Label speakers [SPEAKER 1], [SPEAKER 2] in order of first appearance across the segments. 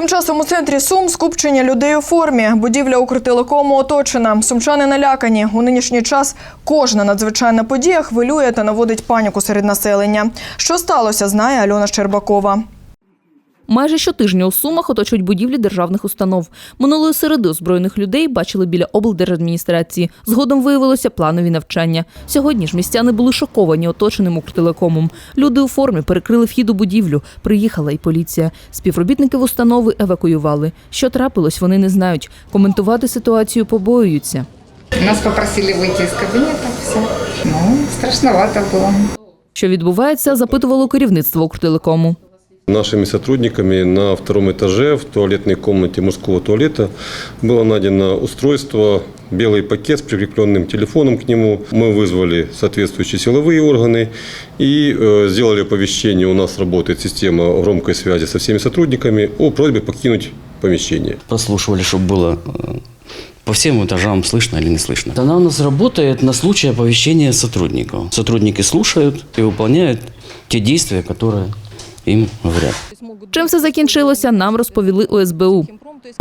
[SPEAKER 1] Тим часом у центрі Сум скупчення людей у формі. Будівля Укртелекому оточена. Сумчани налякані. У нинішній час кожна надзвичайна подія хвилює та наводить паніку серед населення. Що сталося, знає Альона Щербакова.
[SPEAKER 2] Майже щотижня у Сумах оточують будівлі державних установ. Минулої середи озброєних людей бачили біля облдержадміністрації. Згодом виявилося планові навчання. Сьогодні ж містяни були шоковані оточеним Укртелекомом. Люди у формі перекрили вхід у будівлю. Приїхала і поліція. Співробітників установи евакуювали. Що трапилось, вони не знають. Коментувати ситуацію побоюються.
[SPEAKER 3] Нас попросили выйти из кабинета, все. Ну, страшновато было.
[SPEAKER 2] Що відбувається, запитувало керівництво Укртелекому.
[SPEAKER 4] Нашими сотрудниками на втором этаже в туалетной комнате мужского туалета было найдено устройство, белый пакет с прикрепленным телефоном к нему. Мы вызвали соответствующие силовые органы и э, сделали оповещение. У нас работает система громкой связи со всеми сотрудниками о просьбе покинуть помещение.
[SPEAKER 5] прослушивали, чтобы было э, по всем этажам слышно или не слышно. Она у нас работает на случай оповещения сотрудников. Сотрудники слушают и выполняют те действия, которые им говорят.
[SPEAKER 2] Чим все закінчилося, нам розповіли у СБУ.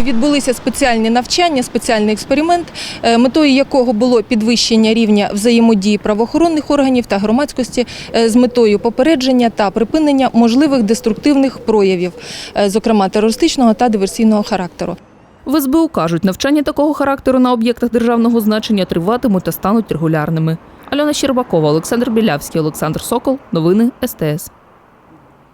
[SPEAKER 6] Відбулися спеціальні навчання, спеціальний експеримент, е, метою якого було підвищення рівня взаємодії правоохоронних органів та громадськості е, з метою попередження та припинення можливих деструктивних проявів, е, зокрема терористичного та диверсійного характеру.
[SPEAKER 2] В СБУ кажуть, навчання такого характеру на об'єктах державного значення триватимуть та стануть регулярними. Альона Щербакова, Олександр Білявський, Олександр Сокол. Новини СТС.